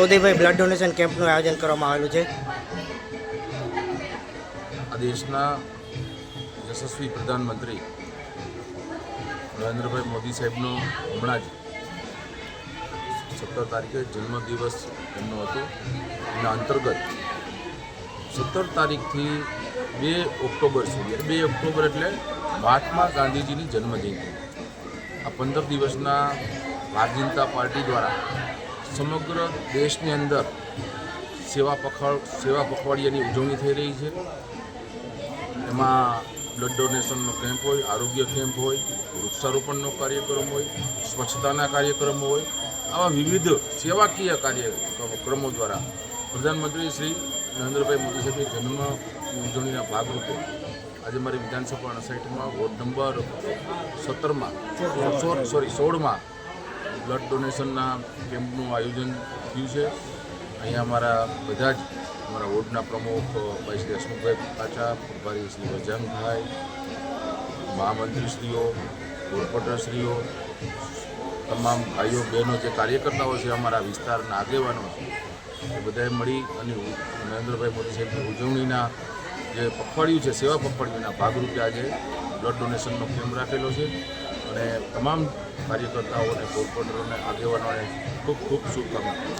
Udaybhai blood donation કેમ્પનું આયોજન કરવામાં આવેલું છે. આ દેશના યશસ્વી પ્રધાનમંત્રી નરેન્દ્રભાઈ મોદી સાહેબનો હમણાં જ સત્તર તારીખે જન્મદિવસ એમનો હતો. એના અંતર્ગત સત્તર તારીખથી બે ઓક્ટોબર સુધી, બે ઓક્ટોબર એટલે મહાત્મા ગાંધીજીની જન્મજયંતિ. આ પંદર દિવસના ભારતીય જનતા પાર્ટી દ્વારા સમગ્ર દેશની અંદર સેવા પખવાડ સેવા પખવાડિયાની ઉજવણી થઈ રહી છે. એમાં બ્લડ ડોનેશનનો કેમ્પ હોય, આરોગ્ય કેમ્પ હોય, વૃક્ષારોપણનો કાર્યક્રમ હોય, સ્વચ્છતાના કાર્યક્રમો હોય, આવા વિવિધ સેવાકીય કાર્યક્રમો દ્વારા પ્રધાનમંત્રી શ્રી નરેન્દ્રભાઈ મોદી સાહેબની જન્મ ઉજવણીના ભાગરૂપે આજે મારી વિધાનસભા સાઇટમાં વોર્ડ નંબર સત્તરમાં સોરી, સોળમાં બ્લડ ડોનેશનના કેમ્પનું આયોજન થયું છે. અહીંયા અમારા બધા જ અમારા વોર્ડના પ્રમુખ, ભાઈ શ્રી હસમુખભાઈ પાછા, પ્રભારી શ્રી વજાંગભાઈ મહામંત્રીશ્રીઓ કોર્પોરેટરશ્રીઓ તમામ ભાઈઓ, બહેનો જે કાર્યકર્તાઓ છે, અમારા વિસ્તારના આગેવાનો એ બધાએ મળી અને નરેન્દ્રભાઈ મોદી સાહેબની ઉજવણીના જે પખવાડિયું છે, સેવા પખવાડિયુંના ભાગરૂપે આજે બ્લડ ડોનેશનનો કેમ્પ રાખેલો છે. અને તમામ કાર્યકર્તાઓને કોર્પોરેટરોને આગેવાનોને ખૂબ ખૂબ શુભકામનાઓ